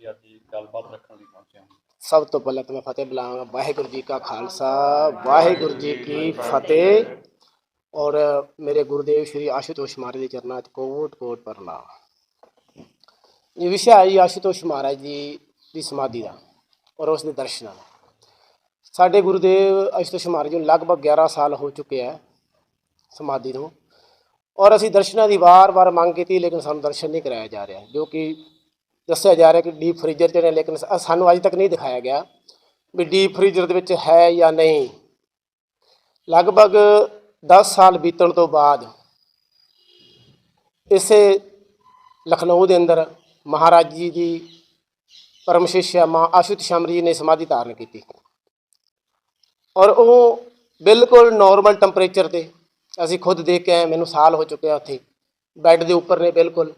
ਤੁਸੀਂ ਅੱਜ ਗੱਲਬਾਤ ਰੱਖਣ ਲਈ ਪਹੁੰਚੇ ਹੋ। ਸਭ ਤੋਂ ਪਹਿਲਾਂ ਤਾਂ ਮੈਂ ਫਤਿਹ ਬੁਲਾਵਾਂਗਾ ਵਾਹਿਗੁਰੂ ਜੀ ਕਾ ਖਾਲਸਾ, ਵਾਹਿਗੁਰੂ ਜੀ ਕੀ ਫਤਿਹ। ਔਰ ਮੇਰੇ ਗੁਰਦੇਵ ਸ਼੍ਰੀ ਆਸ਼ੂਤੋਸ਼ ਮਹਾਰਾਜ ਦੇ ਚਰਨਾਂ 'ਚ ਕੋਟ ਕੋਟ ਪ੍ਰਣਾਮ ਇਹ ਵਿਸ਼ਾ ਹੈ ਜੀ ਆਸ਼ੂਤੋਸ਼ ਮਹਾਰਾਜ ਜੀ ਦੀ ਸਮਾਧੀ ਦਾ ਔਰ ਉਸ ਦੇ ਦਰਸ਼ਨਾਂ ਦਾ। ਸਾਡੇ ਗੁਰਦੇਵ ਆਸ਼ੂਤੋਸ਼ ਮਹਾਰਾਜ ਨੂੰ ਲਗਭਗ 11 ਸਾਲ ਹੋ ਚੁੱਕੇ ਆ ਸਮਾਧੀ ਨੂੰ ਔਰ ਅਸੀਂ ਦਰਸ਼ਨਾਂ ਦੀ ਵਾਰ-ਵਾਰ ਮੰਗ ਕੀਤੀ, ਲੇਕਿਨ ਸਾਨੂੰ ਦਰਸ਼ਨ ਨਹੀਂ ਕਰਾਇਆ ਜਾ ਰਿਹਾ, ਜੋ ਕਿ ਦੱਸਿਆ ਜਾ ਰਿਹਾ ਕਿ ਡੀਪ ਫ੍ਰੀਜ਼ਰ 'ਚ ਨੇ, ਲੇਕਿਨ ਸਾਨੂੰ ਅੱਜ ਤੱਕ ਨਹੀਂ ਦਿਖਾਇਆ ਗਿਆ ਵੀ ਡੀਪ ਫ੍ਰੀਜ਼ਰ ਦੇ ਵਿੱਚ ਹੈ ਜਾਂ ਨਹੀਂ। ਲਗਭਗ 10 ਸਾਲ ਬੀਤਣ ਤੋਂ ਬਾਅਦ ਇਸੇ ਲਖਨਊ ਦੇ ਅੰਦਰ ਮਹਾਰਾਜ ਜੀ ਦੀ ਪਰਮਸ਼ਿਸ਼ਿਆ ਮਾਂ ਆਸ਼ੁਤ ਸ਼ਮਰੀ ਜੀ ਨੇ ਸਮਾਧੀ ਧਾਰਨ ਕੀਤੀ। ਔਰ ਉਹ ਬਿਲਕੁਲ ਨਾਰਮਲ ਟੈਂਪਰੇਚਰ ਤੇ ਅਸੀਂ ਖੁਦ ਦੇਖ ਕੇ ਆਏ, ਮੈਨੂੰ ਸਾਲ ਹੋ ਚੁੱਕਿਆ ਉੱਥੇ। ਬੈੱਡ ਦੇ ਉੱਪਰ ਨੇ ਬਿਲਕੁਲ।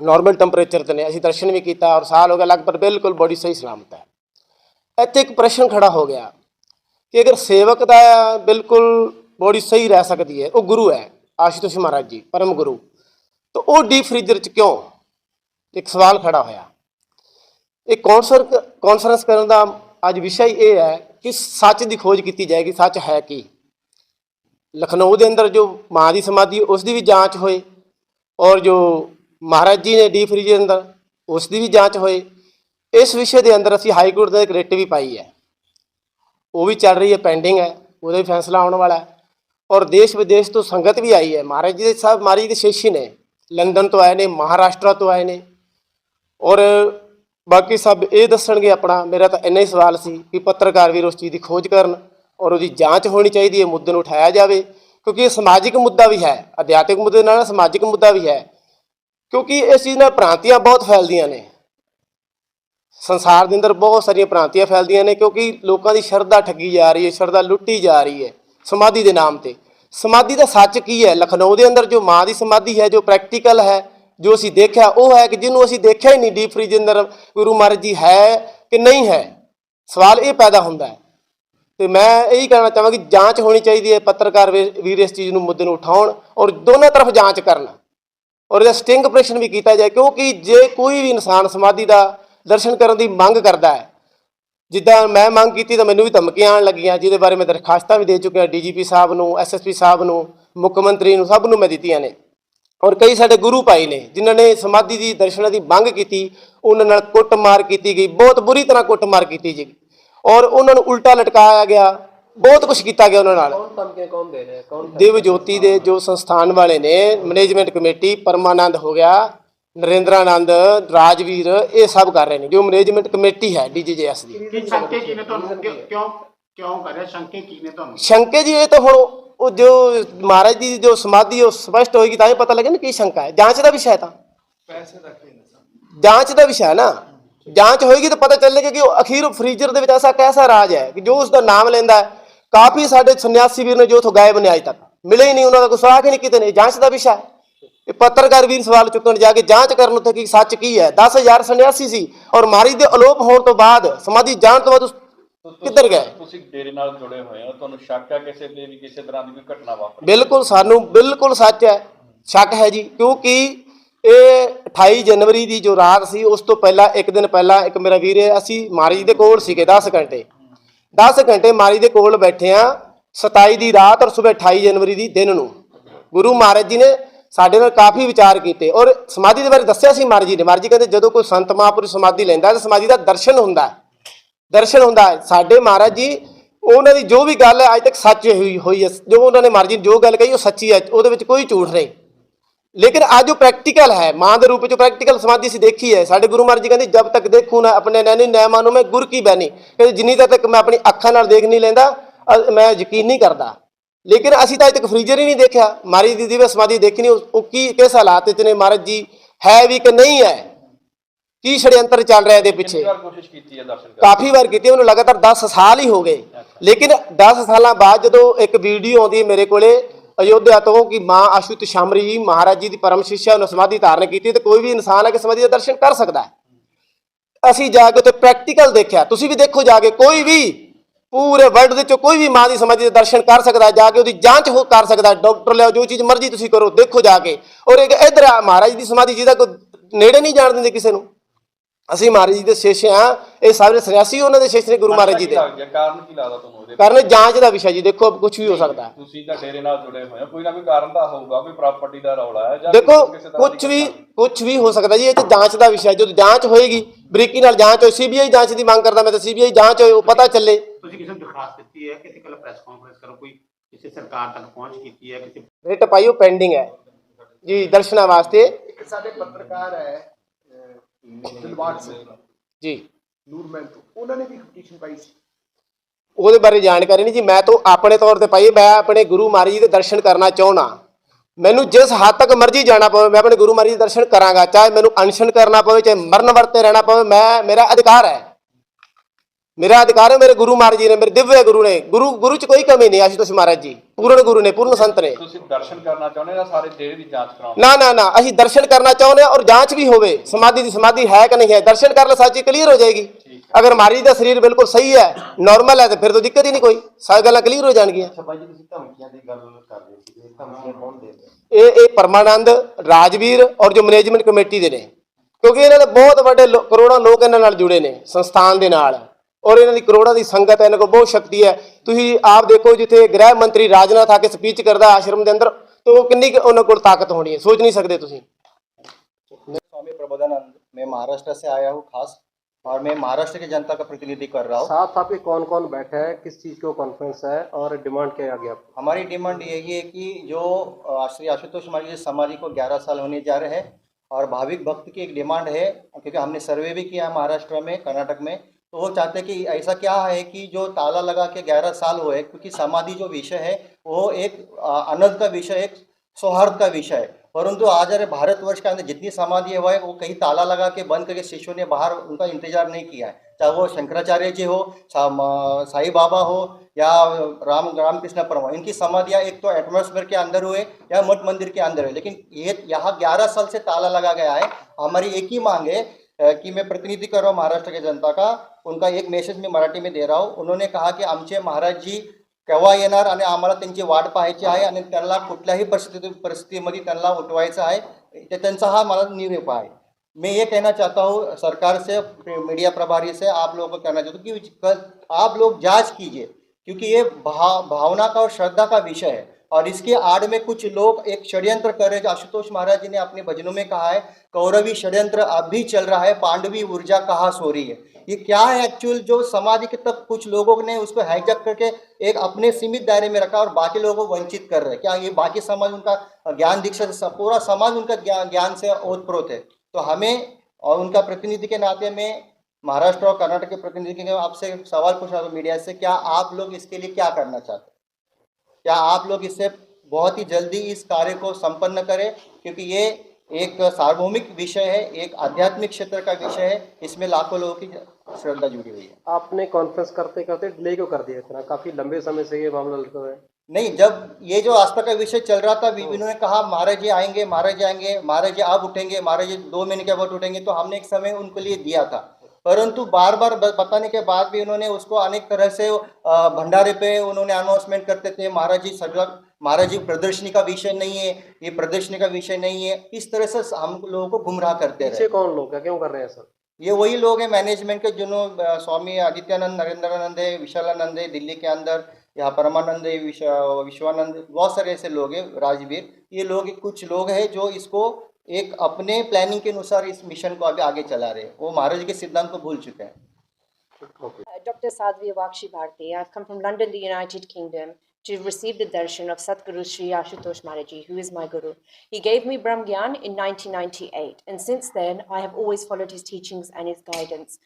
ਨਾਰਮਲ ਟੈਂਪਰੇਚਰ ਤੇ ਨੇ, ਅਸੀਂ ਦਰਸ਼ਨ ਵੀ ਕੀਤਾ ਔਰ ਸਾਲ ਹੋ ਗਿਆ ਲਗਭਗ ਬਿਲਕੁਲ ਬੋਡੀ ਸਹੀ ਸਲਾਮਤ ਹੈ। ਇੱਥੇ ਇੱਕ ਪ੍ਰਸ਼ਨ ਖੜਾ ਹੋ ਗਿਆ ਕਿ ਅਗਰ ਸੇਵਕ ਦਾ ਬਿਲਕੁਲ ਬੋਡੀ ਸਹੀ ਰਹਿ ਸਕਦੀ ਹੈ, ਉਹ ਗੁਰੂ ਹੈ, ਆਸ਼ੂਤੋਸ਼ ਮਹਾਰਾਜ ਜੀ, ਪਰਮ ਗੁਰੂ, ਤਾਂ ਉਹ ਡੀਪ ਫ੍ਰੀਜ਼ਰ ਚ ਕਿਉਂ? ਇੱਕ ਸਵਾਲ ਖੜਾ ਹੋਇਆ। ਇਹ ਕੌਂਸਰ ਕਾਨਫਰੰਸ ਕਰਨ ਦਾ ਅੱਜ ਵਿਸ਼ਾ ਹੀ ਇਹ ਹੈ ਕਿ ਸੱਚ ਦੀ ਖੋਜ ਕੀਤੀ ਜਾਏਗੀ, ਸੱਚ ਹੈ ਕੀ? ਲਖਨਊ ਦੇ ਅੰਦਰ ਜੋ ਮਾਂ ਦੀ ਸਮਾਧੀ, ਉਸ ਦੀ ਵੀ ਜਾਂਚ ਹੋਏ ਔਰ ਜੋ ਮਹਾਰਾਜ ਜੀ ਨੇ ਡੀਪ ਫ੍ਰੀਜ਼ਰ ਅੰਦਰ ਉਸ ਦੀ ਵੀ ਜਾਂਚ ਹੋਏ। ਇਸ ਵਿਸ਼ੇ ਦੇ ਅੰਦਰ ਅਸੀਂ ਹਾਈ ਕੋਰਟ ਦਾ ਇੱਕ ਰਿਟ ਵੀ ਪਾਈ ਹੈ। ਉਹ ਵੀ ਚੱਲ ਰਹੀ ਹੈ, ਪੈਂਡਿੰਗ ਹੈ, ਉਹਦਾ ਵੀ ਫੈਸਲਾ ਆਉਣ ਵਾਲਾ ਹੈ। ਔਰ ਦੇਸ਼ ਵਿਦੇਸ਼ ਤੋਂ ਸੰਗਤ ਵੀ ਆਈ ਹੈ। ਮਹਾਰਾਜ ਜੀ ਦੇ ਸਾਹਿਬ ਮਹਾਰਾਜ ਦੇ ਸ਼ੇਸ਼ੀ ਨੇ, ਲੰਡਨ ਤੋਂ ਆਏ ਨੇ, ਮਹਾਰਾਸ਼ਟਰ ਤੋਂ ਆਏ ਨੇ। ਔਰ ਬਾਕੀ ਸਭ ਇਹ ਦੱਸਣਗੇ ਆਪਣਾ, ਮੇਰਾ ਤਾਂ ਇੰਨਾ ਹੀ ਸਵਾਲ ਸੀ ਕਿ ਪੱਤਰਕਾਰ ਵੀਰ ਉਸ ਚੀਜ਼ ਦੀ ਖੋਜ ਕਰਨ ਔਰ ਉਹਦੀ ਜਾਂਚ ਹੋਣੀ ਚਾਹੀਦੀ ਹੈ, ਮੁੱਦੇ ਨੂੰ ਉਠਾਇਆ ਜਾਵੇ। ਕਿਉਂਕਿ ਇਹ ਸਮਾਜਿਕ ਮੁੱਦਾ ਵੀ ਹੈ, ਅਧਿਆਤਮਿਕ ਮੁੱਦੇ ਨਾਲ ਸਮਾਜਿਕ ਮੁੱਦਾ ਵੀ ਹੈ। ਕਿਉਂਕਿ ਇਸ ਚੀਜ਼ ਨਾਲ ਭ੍ਰਾਂਤੀਆਂ ਬਹੁਤ ਫੈਲਦੀਆਂ ਨੇ। ਸੰਸਾਰ ਦੇ ਅੰਦਰ ਬਹੁਤ ਸਾਰੀਆਂ ਭ੍ਰਾਂਤੀਆਂ ਫੈਲਦੀਆਂ ਨੇ ਕਿਉਂਕਿ ਲੋਕਾਂ ਦੀ ਸ਼ਰਧਾ ਠੱਗੀ ਜਾ ਰਹੀ ਹੈ, ਸ਼ਰਧਾ ਲੁੱਟੀ ਜਾ ਰਹੀ ਹੈ ਸਮਾਧੀ ਦੇ ਨਾਮ ਤੇ। ਸਮਾਧੀ ਦਾ ਸੱਚ ਕੀ ਹੈ? ਲਖਨਊ ਦੇ ਅੰਦਰ ਜੋ ਮਾਂ ਦੀ ਸਮਾਧੀ ਹੈ, ਜੋ ਪ੍ਰੈਕਟੀਕਲ ਹੈ, ਜੋ ਅਸੀਂ ਦੇਖਿਆ, ਉਹ ਹੈ ਕਿ ਜਿਹਨੂੰ ਅਸੀਂ ਦੇਖਿਆ ਹੀ ਨਹੀਂ ਡੀਪ ਫ੍ਰੀਜ ਦੇ ਅੰਦਰ ਗੁਰੂ ਮਹਾਰਾਜ ਜੀ ਹੈ ਕਿ ਨਹੀਂ ਹੈ? ਸਵਾਲ ਇਹ ਪੈਦਾ ਹੁੰਦਾ ਹੈ। ਤੇ ਮੈਂ ਇਹੀ ਕਹਿਣਾ ਚਾਹਾਂਗਾ ਕਿ ਜਾਂਚ ਹੋਣੀ ਚਾਹੀਦੀ ਹੈ ਪੱਤਰਕਾਰ ਵੀਰ ਇਸ ਚੀਜ਼ ਨੂੰ ਮੁੱਦੇ ਨੂੰ ਉਠਾਉਣ ਔਰ ਦੋਨਾਂ ਤਰਫ ਜਾਂਚ ਕਰਨ। ਔਰ ਇਹਦਾ ਸਟਿੰਗ ਆਪਰੇਸ਼ਨ ਵੀ ਕੀਤਾ ਜਾਏ, ਕਿਉਂਕਿ ਜੇ ਕੋਈ ਵੀ ਇਨਸਾਨ ਸਮਾਧੀ ਦਾ ਦਰਸ਼ਨ ਕਰਨ ਦੀ ਮੰਗ ਕਰਦਾ ਹੈ, ਜਿੱਦਾਂ ਮੈਂ ਮੰਗ ਕੀਤੀ ਤਾਂ ਮੈਨੂੰ ਵੀ ਧਮਕੀਆਂ ਆਉਣ ਲੱਗੀਆਂ, ਜਿਹਦੇ ਬਾਰੇ ਮੈਂ ਦਰਖਾਸਤਾਂ ਵੀ ਦੇ ਚੁੱਕਿਆ, ਡੀਜੀਪੀ ਸਾਹਿਬ ਨੂੰ ਐਸਐਸਪੀ ਸਾਹਿਬ ਨੂੰ, ਮੁੱਖ ਮੰਤਰੀ ਨੂੰ, ਸਭ ਨੂੰ ਮੈਂ ਦਿੱਤੀਆਂ ਨੇ। ਔਰ ਕਈ ਸਾਡੇ ਗੁਰੂ ਭਾਈ ਨੇ, ਜਿਨ੍ਹਾਂ ਨੇ ਸਮਾਧੀ ਦੀ ਦਰਸ਼ਨਾਂ ਦੀ ਮੰਗ ਕੀਤੀ, ਉਹਨਾਂ ਨਾਲ ਕੁੱਟਮਾਰ ਕੀਤੀ ਗਈ, ਬਹੁਤ ਬੁਰੀ ਤਰ੍ਹਾਂ ਕੁੱਟਮਾਰ ਕੀਤੀ ਜੀ ਔਰ ਉਹਨਾਂ ਨੂੰ ਉਲਟਾ ਲਟਕਾਇਆ ਗਿਆ ਬਹੁਤ ਕੁਝ ਕੀਤਾ ਗਿਆ ਉਹਨਾਂ ਨਾਲ। ਕੌਣ ਧਮਕੀਆਂ ਕੌਣ ਦੇ ਰਿਹਾ? ਕੌਣ ਦਿਵ ਜੋਤੀ ਦੇ ਜੋ ਸੰਸਥਾਨ ਵਾਲੇ ਨੇ ਮੈਨੇਜਮੈਂਟ ਕਮੇਟੀ ਪਰਮਾਨੰਦ ਹੋ ਗਿਆ ਨਰਿੰਦਰਾਨੰਦ ਰਾਜਵੀਰ ਇਹ ਸਭ ਕਰ ਰਹੇ ਨੇ ਜੋ ਮੈਨੇਜਮੈਂਟ ਕਮੇਟੀ ਹੈ ਡੀਜੀਜੀਐਸ ਦੀ। ਕਿ ਸ਼ੰਕੇ ਕੀ ਨੇ ਤੁਹਾਨੂੰ? ਕਿਉਂ ਕਿਉਂ ਕਿਉਂ ਕਰ ਰਿਹਾ? ਸ਼ੰਕੇ ਕੀ ਨੇ ਤੁਹਾਨੂੰ? ਸ਼ੰਕੇ ਜੀ ਇਹ ਤਾਂ ਹੁਣ ਉਹ ਜੋ ਮਹਾਰਾਜ ਜੀ ਦੀ ਜੋ ਸਮਾਧੀ ਉਹ ਸਪਸ਼ਟ ਹੋਏਗੀ ਤਾਂ ਹੀ ਪਤਾ ਲੱਗੇ ਨਾ ਕੀ ਸ਼ੰਕਾ ਹੈ। ਜਾਂਚ ਦਾ ਵਿਸ਼ਾ ਹੈ ਤਾਂ। ਜਾਂਚ ਦਾ ਵਿਸ਼ਾ ਹੈ ਨਾ। ਜਾਂਚ ਹੋਏਗੀ ਤਾਂ ਪਤਾ ਚੱਲੇਗਾ ਕਿ ਉਹ ਅਖੀਰ ਫ੍ਰੀਜ਼ਰ ਦੇ ਵਿੱਚ ਐਸਾ ਕੈਸਾ ਰਾਜ ਹੈ ਕਿ ਜੋ ਉਸ ਦਾ ਨਾਮ ਲੈਂਦਾ ਹੈ। ਕਾਫੀ ਸਾਡੇ ਸੰਨਿਆਸੀ ਵੀਰ ਨੇ ਜੋ ਉਥੋਂ ਗਾਇਬ ਨੇ ਅੱਜ ਤੱਕ। ਮਿਲੇ ਹੀ ਨਹੀਂ ਉਹਨਾਂ ਦਾ ਕੋਈ ਸੁਰਾਖ ਹੀ ਨਹੀਂ ਕਿਤੇ ਨੇ। ਜਾਂਚ ਦਾ ਵਿਸ਼ਾ ਹੈ। ਇਹ ਪੱਤਰਕਾਰ ਵੀਰ ਸਵਾਲ ਚੁੱਕਣ ਜਾ ਕੇ ਜਾਂਚ ਕਰਨ ਉੱਤੇ ਕਿ ਸੱਚ ਕੀ ਹੈ। 10000 ਸੰਨਿਆਸੀ ਸੀ ਔਰ ਮਹਾਰਾਜ ਦੇ ਅਲੋਪ ਹੋਣ ਤੋਂ ਬਾਅਦ ਸਮਾਧੀ ਜਾਣ ਤੋਂ ਬਾਅਦ ਉਸ ਕਿੱਧਰ ਗਏ? ਤੁਸੀਂ ਡੇਰੇ ਨਾਲ ਜੁੜੇ ਹੋਏ ਹੋ। ਤੁਹਾਨੂੰ ਸ਼ੱਕ ਹੈ ਕਿਸੇ ਤੇ ਵੀ ਕਿਸੇ ਤਰ੍ਹਾਂ ਦੀ ਕੋਈ ਘਟਨਾ ਵਾਪਰੀ? ਬਿਲਕੁਲ ਸਾਨੂੰ ਬਿਲਕੁਲ ਸੱਚ ਹੈ। ਸ਼ੱਕ ਹੈ ਜੀ ਕਿਉਂਕਿ ਇਹ 28 ਜਨਵਰੀ ਦੀ ਜੋ ਰਾਤ ਸੀ ਉਸ ਤੋਂ ਪਹਿਲਾਂ ਇੱਕ ਦਿਨ ਪਹਿਲਾਂ ਇੱਕ ਮੇਰਾ ਵੀਰ ਅਸੀਂ ਮਾਰੀ ਦੇ ਕੋਲ ਸੀਗੇ 10 ਘੰਟੇ। 10 ਘੰਟੇ ਮਾਰੀ ਦੇ ਕੋਲ ਬੈਠੇ ਆ 27 ਦੀ ਰਾਤ ਔਰ ਸਵੇਰ 28 ਜਨਵਰੀ ਦੀ ਦਿਨ ਨੂੰ। ਗੁਰੂ ਮਹਾਰਾਜ ਜੀ ਨੇ ਸਾਡੇ ਨਾਲ ਕਾਫੀ ਵਿਚਾਰ ਕੀਤੇ ਔਰ ਸਮਾਧੀ ਦੇ ਬਾਰੇ ਦੱਸਿਆ ਸੀ ਮਹਾਰਾਜ ਜੀ ਨੇ। ਮਹਾਰਾਜ ਜੀ ਕਹਿੰਦੇ ਜਦੋਂ ਕੋਈ ਸੰਤ ਮਹਾਂਪੁਰਸ਼ ਸਮਾਧੀ ਲੈਂਦਾ ਤਾਂ ਸਮਾਧੀ ਦਾ ਦਰਸ਼ਨ ਹੁੰਦਾ ਹੈ। ਦਰਸ਼ਨ ਹੁੰਦਾ ਹੈ। ਸਾਡੇ ਮਹਾਰਾਜ ਜੀ, ਉਹਨਾਂ ਦੀ ਜੋ ਵੀ ਗੱਲ ਹੈ ਅੱਜ ਤੱਕ ਸੱਚ ਹੋਈ ਹੋਈ ਹੈ, ਜੋ ਉਹਨਾਂ ਨੇ ਮਹਾਰਾਜ ਜੀ ਜੋ ਗੱਲ ਕਹੀ ਉਹ ਸੱਚੀ ਹੈ, ਉਹਦੇ ਵਿੱਚ ਕੋਈ ਝੂਠ ਨਹੀਂ। ਲੇਕਿਨ ਅੱਜ ਉਹ ਪ੍ਰੈਕਟੀਕਲ ਹੈ ਮਾਂ ਦੇ ਰੂਪ ਵਿੱਚ ਪ੍ਰੈਕਟੀਕਲ ਸਮਾਧੀ ਅਸੀਂ ਦੇਖੀ ਹੈ। ਸਾਡੇ ਗੁਰੂ ਮਹਾਰਾਜ ਜੀ ਕਹਿੰਦੇ ਜਬ ਤੱਕ ਦੇਖੂ ਨਾ ਆਪਣੇ ਨੈਣੀ ਨੈ ਮਾਨੋ ਮੈਂ ਗੁਰ ਕੀ ਬੈਣੀ ਕਹਿੰਦੇ ਜਿੰਨੀ ਦੇਰ ਤੱਕ ਮੈਂ ਆਪਣੀ ਅੱਖਾਂ ਨਾਲ ਦੇਖ ਨਹੀਂ ਲੈਂਦਾ ਮੈਂ ਯਕੀਨ ਨਹੀਂ ਕਰਦਾ। ਲੇਕਿਨ ਅਸੀਂ ਤਾਂ ਅਜੇ ਤੱਕ ਫ੍ਰੀਜ਼ਰ ਹੀ ਨਹੀਂ ਦੇਖਿਆ। ਮਹਾਰਾਜ ਦੀ ਦਿਵਯ ਸਮਾਧੀ ਦੇਖੀ ਨਹੀਂ। ਉਹ ਕੀ ਕਿਸ ਹਾਲਾਤ ਵਿੱਚ ਨੇ ਮਹਾਰਾਜ ਜੀ? ਹੈ ਵੀ ਕਿ ਨਹੀਂ ਹੈ? ਕੀ ષਡਯੰਤਰ ਚੱਲ ਰਿਹਾ ਇਹਦੇ ਪਿੱਛੇ? ਕਿੰਨੀ ਵਾਰ ਕੋਸ਼ਿਸ਼ ਕੀਤੀ ਹੈ ਦਰਸ਼ਨ ਕਰਨ ਕਾਫੀ ਵਾਰ ਕੀਤੀ ਉਹਨੂੰ ਲਗਾਤਾਰ 10 ਸਾਲ ਹੀ ਹੋ ਗਏ। ਲੇਕਿਨ 10 ਸਾਲਾਂ ਬਾਅਦ ਜਦੋਂ ਇੱਕ ਵੀਡੀਓ ਆਉਂਦੀ ਮੇਰੇ ਕੋਲੇ ਅਯੋਧਿਆ ਤੋਂ ਕਿ ਮਾਂ ਆਸ਼ੂਤ ਸ਼ਾਮਰੀ ਜੀ ਮਹਾਰਾਜ ਜੀ ਦੀ ਪਰਮ ਸਿੱਖਿਆ ਨੂੰ ਸਮਾਧੀ ਧਾਰਨ ਕੀਤੀ ਤੇ ਕੋਈ ਵੀ ਇਨਸਾਨ ਹੈ ਕਿ ਸਮਾਧੀ ਦਾ ਦਰਸ਼ਨ ਕਰ ਸਕਦਾ ਹੈ। ਅਸੀਂ ਜਾ ਕੇ ਉੱਥੇ ਪ੍ਰੈਕਟੀਕਲ ਦੇਖਿਆ। ਤੁਸੀਂ ਵੀ ਦੇਖੋ ਜਾ ਕੇ ਕੋਈ ਵੀ ਪੂਰੇ ਵਰਲਡ ਦੇ ਵਿੱਚੋਂ ਕੋਈ ਵੀ ਮਾਂ ਦੀ ਸਮਾਧੀ ਦਾ ਦਰਸ਼ਨ ਕਰ ਸਕਦਾ, ਜਾ ਕੇ ਉਹਦੀ ਜਾਂਚ ਹੋ ਕਰ ਸਕਦਾ ਡਾਕਟਰ ਲਿਆਓ, ਜੋ ਚੀਜ਼ ਮਰਜ਼ੀ ਤੁਸੀਂ ਕਰੋ, ਦੇਖੋ ਜਾ ਕੇ। ਔਰ ਇੱਕ ਇਧਰ ਮਹਾਰਾਜ ਦੀ ਸਮਾਧੀ ਜਿਹਦਾ ਕੋਈ ਨੇੜੇ ਨਹੀਂ ਜਾਣ ਦਿੰਦੇ ਕਿਸੇ ਨੂੰ। ਅਸੀਂ ਮਹਾਰਾਜ ਜੀ ਦੇ ਸ਼ਿਸ਼ ਆ ਇਹ ਸਾਰੇ ਸੰਨਿਆਸੀ ਉਹਨਾਂ ਦੇ ਸ਼ਿਸ਼ ਨੇ ਗੁਰੂ ਮਹਾਰਾਜ ਜੀ ਦੇ। ਕਾਰਨ ਕੀ ਲੱਗਦਾ ਤੁਹਾਨੂੰ ਉਹਦੇ? ਕਾਰਨ ਜਾਂਚ ਦਾ ਵਿਸ਼ਾ ਜੀ ਦੇਖੋ ਕੁਝ ਵੀ ਹੋ ਸਕਦਾ ਹੈ। ਤੁਸੀਂ ਤਾਂ ਡੇਰੇ ਨਾਲ ਜੁੜੇ ਹੋਏ ਹੋ ਕੋਈ ਨਾ ਕੋਈ ਕਾਰਨ ਤਾਂ ਹੋਊਗਾ ਕੋਈ ਪ੍ਰਾਪਰਟੀ ਦਾ ਰੌਲਾ ਹੈ ਜਾਂ ਦੇਖੋ ਕੁਝ ਵੀ। ਕੁਝ ਵੀ ਹੋ ਸਕਦਾ ਜੀ ਇਹ ਤੇ ਜਾਂਚ ਦਾ ਵਿਸ਼ਾ ਹੈ। ਜਦੋਂ ਜਾਂਚ ਹੋਏਗੀ ਬਰੀਕੀ ਨਾਲ ਜਾਂਚ ਹੋਏ ਸੀਬੀਆਈ ਜਾਂਚ ਦੀ ਮੰਗ ਕਰਦਾ ਮੈਂ ਤਾਂ ਸੀਬੀਆਈ ਜਾਂਚ ਹੋਏ ਉਹ ਪਤਾ ਚੱਲੇ। ਤੁਸੀਂ ਕਿਸੇ ਨੂੰ ਦਰਖਾਸਤ ਦਿੱਤੀ ਹੈ ਕਿਸੇ ਕੱਲ ਪ੍ਰੈਸ ਕਾਨਫਰੰਸ ਕਰੋ ਕੋਈ ਕਿਸੇ ਸਰਕਾਰ ਤੱਕ ਪਹੁੰਚ ਕੀਤੀ ਹੈ ਕਿਸੇ ਰਿਟ ਪਾਈਓ ਪੈਂਡਿੰਗ ਹੈ। ਜੀ ਦਰਸ਼ਨਾਂ ਵਾਸਤੇ। ਇੱਕ ਸਾਡੇ ਪੱਤਰਕਾਰ ਹੈ ਅਹ, ਦਿਲਬਾਗ ਸਿੰਘ ਜੀ। ਨੂਰਮੈਨ ਤੋਂ। ਉਹਨਾਂ ਨੇ ਵੀ ਪਟੀਸ਼ਨ ਪਾਈ ਸੀ। ਉਹਦੇ ਬਾਰੇ ਜਾਣਕਾਰੀ ਨਹੀਂ ਜੀ। ਮੈਂ ਤਾਂ ਆਪਣੇ ਤੌਰ ਤੇ ਪਾਈ ਮੈਂ ਆਪਣੇ ਗੁਰੂ ਮਹਾਰਾਜ ਜੀ ਦੇ ਦਰਸ਼ਨ ਕਰਨਾ ਚਾਹਣਾ ਮੈਨੂੰ ਜਿਸ ਹੱਦ ਤੱਕ ਮਰਜ਼ੀ ਜਾਣਾ ਪਵੇ ਮੈਂ ਆਪਣੇ ਗੁਰੂ ਮਹਾਰਾਜ ਦੇ ਦਰਸ਼ਨ ਕਰਾਂਗਾ। ਚਾਹੇ ਮੈਨੂੰ ਅਨਸ਼ਨ ਕਰਨਾ ਪਵੇ ਚਾਹੇ ਮਰਨ ਵਰਤੇ ਰਹਿਣਾ ਪਵੇ ਮੈਂ ਮੇਰਾ ਅਧਿਕਾਰ ਹੈ। ਮੇਰਾ ਅਧਿਕਾਰ ਹੈ ਮੇਰੇ ਗੁਰੂ ਮਹਾਰਾਜ ਜੀ ਨੇ ਮੇਰੇ ਦਿਵਯ ਗੁਰੂ ਨੇ ਗੁਰੂ ਗੁਰੂ ਚ ਕੋਈ ਕਮੀ ਨਹੀਂ ਆਸ਼ੂਤੋਸ਼ ਮਹਾਰਾਜ ਜੀ ਪੂਰਨ ਗੁਰੂ ਨੇ ਪੂਰਨ ਸੰਤ ਨੇ। ਤੁਸੀਂ ਦਰਸ਼ਨ ਕਰਨਾ ਚਾਹੁੰਦੇ ਜਾਂ ਸਾਰੇ ਡੇਰੇ ਦੀ ਜਾਂਚ ਕਰਾਉਣੀ? ਨਾ ਨਾ ਨਾ ਅਸੀਂ ਦਰਸ਼ਨ ਕਰਨਾ ਚਾਹੁੰਦੇ ਹਾਂ ਔਰ ਜਾਂਚ ਵੀ ਹੋਵੇ ਸਮਾਧੀ ਦੀ ਸਮਾਧੀ ਹੈ ਕਿ ਨਹੀਂ ਹੈ ਦਰਸ਼ਨ ਕਰ ਲੈ ਸੱਚੀ ਕਲੀਅਰ ਹੋ ਜਾਏਗੀ। ਅਗਰ ਮਹਾਰਾਜ ਦਾ ਸਰੀਰ ਬਿਲਕੁਲ ਸਹੀ ਹੈ ਨਾਰਮਲ ਹੈ ਤੇ ਫਿਰ ਤਾਂ ਦਿੱਕਤ ਹੀ ਨਹੀਂ ਕੋਈ ਸਾਰੀ ਗੱਲਾਂ ਕਲੀਅਰ ਹੋ ਜਾਣਗੀਆਂ। ਬਾਈ ਜੀ ਤੁਸੀਂ ਧਮਕੀਆਂ ਦੀ ਗੱਲ ਕਰ ਰਹੇ ਸੀ ਧਮਕੀਆਂ ਕੌਣ ਦੇ ਰਿਹਾ? ਇਹ ਇਹ ਪਰਮਾਨੰਦ ਰਾਜਵੀਰ ਔਰ ਜੋ ਮੈਨੇਜਮੈਂਟ ਕਮੇਟੀ ਦੇ ਨੇ ਕਿਉਂਕਿ ਇਹਨਾਂ ਦੇ ਬਹੁਤ ਵੱਡੇ ਕਰੋੜਾਂ ਲੋਕ ਇਹਨਾਂ ਨਾਲ ਜੁੜੇ ਨੇ ਸੰਸਥਾਨ ਦੇ ਨਾਲ। ਔਰ ਇਹਨਾਂ ਦੀ ਕਰੋੜਾਂ ਦੀ ਸੰਗਤ ਹੈ ਇਹਨਾਂ ਕੋਲ ਬਹੁਤ ਸ਼ਕਤੀ ਹੈ ਤੁਸੀਂ ਆਪ ਦੇਖੋ ਜਿੱਥੇ ਗ੍ਰਹਿ ਮੰਤਰੀ ਰਾਜਨਾਥ ਆ ਕੇ ਸਪੀਚ ਕਰਦਾ ਆਸ਼ਰਮ ਦੇ ਅੰਦਰ ਤਾਂ ਉਹ ਕਿੰਨੀ ਕੁ ਉਹਨਾਂ ਕੋਲ ਤਾਕਤ ਹੋਣੀ ਹੈ ਸੋਚ ਨਹੀਂ ਸਕਦੇ ਤੁਸੀਂ स्वामी प्रबोधानंद मैं महाराष्ट्र से आया हूँ खास और मैं महाराष्ट्र की जनता का प्रतिनिधि कर रहा हूँ साथ आपके कौन कौन बैठा है किस चीज़ को कॉन्फ्रेंस है और डिमांड क्या है आगे आपको हमारी डिमांड यही है कि जो अ, श्री आशुतोष माली जी समाधि को 11 साल होने जा रहे हैं और भाविक भक्त की एक डिमांड है क्योंकि हमने सर्वे भी किया है महाराष्ट्र में कर्नाटक में तो वो चाहते हैं कि ऐसा क्या है कि जो ताला लगा के 11 साल हुए, क्योंकि समाधि जो विषय है, वो एक आनंद का विषय, एक सौहार्द का विषय है। परंतु आज अरे भारतवर्ष के अंदर जितनी समाधि हुआ है, वो कहीं ताला लगा के बंद करके शिष्यों ने बाहर उनका इंतज़ार नहीं किया है। चाहे वो शंकराचार्य जी हो सा- म- बाबा हो, या राम, रामकृष्ण परम, इनकी समाधियाँ एक तो एटमोसफेयर के अंदर हुए, या मठ मंदिर के अंदर हुए। लेकिन ये, यहाँ ग्यारह साल से ताला लगा गया है। हमारी एक ही मांग है कि मैं प्रतिनिधि कर रहा हूँ महाराष्ट्र की जनता का। उनका एक मैसेज मैं मराठी में दे रहा हूँ। उन्होंने कहा की आमचे महाराज जी केव्हा येणार आणि आम्हाला त्यांची वाट पाहायची आहे आणि त्यांना कुठल्याही परिस्थिती परिस्थितीमध्ये त्यांना उठवायचं आहे ते त्यांचा हा मला निरेप आहे. मैं ये कहना चाहता हूँ सरकार से मीडिया प्रभारी से आप लोगों को कहना चाहता हूँ कि आप लोग जांच कीजिए क्योंकि ये भाव भावना का और श्रद्धा का विषय है। और इसके आड़ में कुछ लोग एक षड्यंत्र कर रहे हैं आशुतोष महाराज जी ने अपने भजनों में कहा है। कौरवी षड्यंत्र अब भी चल रहा है, पांडवी ऊर्जा कहाँ सो रही है? ये क्या है एक्चुअल जो समाधि के तक कुछ लोगों ने उसको हाईजैक करके एक अपने सीमित दायरे में रखा और बाकी लोगों को वंचित कर रहे हैं। क्या ये बाकी समाज उनका ज्ञान दीक्षा पूरा समाज उनका ज्ञान ज्ञान से ओतप्रोत है। तो हमें और उनका प्रतिनिधि के नाते में महाराष्ट्र और कर्नाटक के प्रतिनिधि के आपसे सवाल पूछना था मीडिया से, क्या आप लोग इसके लिए क्या करना चाहते हैं? क्या आप लोग इससे बहुत ही जल्दी इस कार्य को संपन्न करें? क्योंकि ये एक सार्वभौमिक विषय है एक आध्यात्मिक क्षेत्र का विषय है। इसमें लाखों लोगों की श्रद्धा जुड़ी हुई है। आपने कॉन्फ्रेंस करते करते डिले क्यों कर दिया इतना? काफ़ी लंबे समय से ये मामला लटका हुआ है। नहीं जब ये जो आस्था का विषय चल रहा था भी- इन्होंने कहा महाराज जी आएँगे महाराज जी आएँगे महाराज जी अब उठेंगे महाराज जी दो महीने के बाद उठेंगे। तो हमने एक समय उनके लिए दिया था। परंतु बार बार बताने के बाद भी उन्होंने उसको अनेक तरह से भंडारे पे उन्होंने अनाउंसमेंट करते थे। महाराज जी सजा महाराज जी प्रदर्शनी का विषय नहीं है ये प्रदर्शनी का विषय नहीं है। इस तरह से हम लोगों को गुमराह करते रहे। कौन लोग हैं? क्यों कर रहे हैं सर? ये वही लोग हैं मैनेजमेंट के जिन्हों स्वामी आदित्यानंद नरेंद्रानंद है विशालानंद है दिल्ली के अंदर यहाँ परमानंद है विश्वानंद बहुत सारे ऐसे लोग हैं राजवीर। ये लोग कुछ लोग हैं जो इसको एक अपने प्लानिंग के अनुसार इस मिशन को अभी आगे चला रहे हैं वो महाराज जी के सिद्धांत को भूल चुके हैं Uh, Dr. Sadhvi Vakshi Bharti. I've come from London, the United Kingdom, to receive the darshan of Satguru Sri Ashutosh Maharaji, who is my guru. He gave me Brahm Gyan in 1998, and since then I have always followed his teachings and his guidance.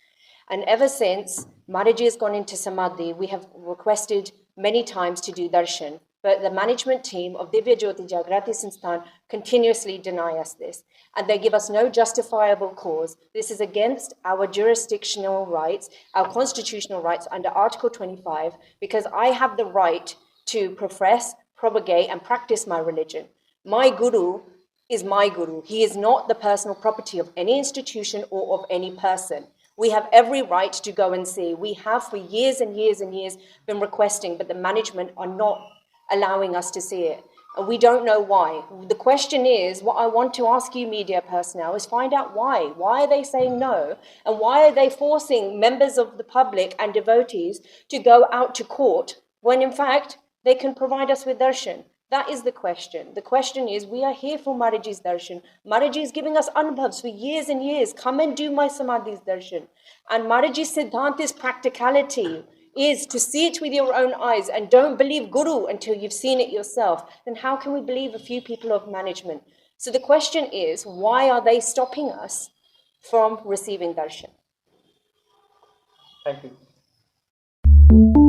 And ever since Maharaji has gone into Samadhi, we have requested many times to do darshan. But the management team of Divya Jyoti Jagrati Sansthan continuously deny us this. And they give us no justifiable cause. This is against our jurisdictional rights, our constitutional rights under Article 25, because I have the right to profess, propagate, and practice my religion. My guru is my guru. He is not the personal property of any institution or of any person. We have every right to go and see. We have for years and years and years been requesting, but the management are not allowing us to see it. And we don't know why. The question is what I want to ask you, media personnel, is find out why. Why are they saying no? And why are they forcing members of the public and devotees to go out to court when, in fact, they can provide us with darshan? That is the question. The question is, we are here for Maharaji's darshan. Maharaji is giving us anubhavs for years and years. Come and do my samadhi's darshan. And Maharaji's siddhant is practicality, is to see it with your own eyes and don't believe guru until you've seen it yourself, then how can we believe a few people of management? So the question is, why are they stopping us from receiving darshan? Thank you.